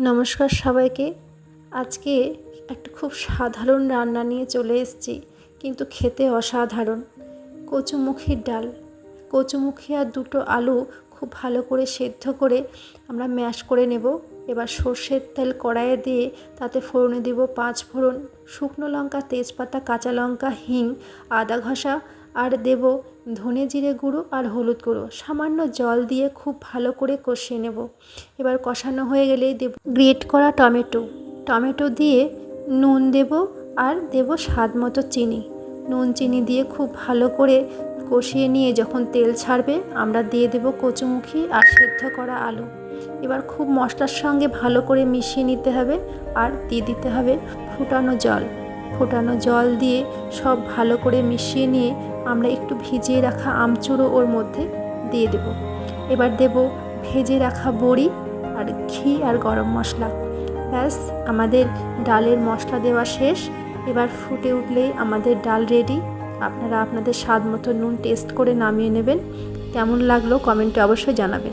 নমস্কার সবাইকে। আজকে একটা খুব সাধারণ রান্না নিয়ে চলে এসেছি, কিন্তু খেতে অসাধারণ। কচুমুখির ডাল। কচুমুখি আর দুটো আলু খুব ভালো করে সেদ্ধ করে আমরা ম্যাশ করে নেব। এবার সর্ষের তেল কড়াইয়ে দিয়ে তাতে ফোড়নে দিব পাঁচ ফোড়ন। শুকনো লঙ্কা, তেজপাতা, কাঁচা লঙ্কা, হিং, আদা ঘষা আর দেব ধনে জিরে গুঁড়ো আর হলুদ গুঁড়ো। সামান্য জল দিয়ে খুব ভালো করে কষিয়ে নেব। এবার কষানো হয়ে গেলেই দেব গ্রেট করা টমেটো। টমেটো দিয়ে নুন দেব আর দেব স্বাদ মতো চিনি। নুন চিনি দিয়ে খুব ভালো করে কষিয়ে নিয়ে যখন তেল ছাড়বে, আমরা দিয়ে দেব কচুমুখি আর সেদ্ধ করা আলু। এবার খুব মশলার সঙ্গে ভালো করে মিশিয়ে নিতে হবে আর দিয়ে দিতে হবে ফুটানো জল। ফোটানো জল দিয়ে সব ভালো করে মিশিয়ে নিয়ে আমরা একটু ভিজিয়ে রাখা আমচুরো ওর মধ্যে দিয়ে দেব। এবার দেব ভেজে রাখা বড়ি আর ঘি আর গরম মশলা। ব্যাস, আমাদের ডালের মশলা দেওয়া শেষ। এবার ফুটে উঠলেই আমাদের ডাল রেডি আপনারা আপনাদের স্বাদ মতো নুন টেস্ট করে নামিয়ে নেবেন। কেমন লাগল কমেন্টে অবশ্যই জানাবেন।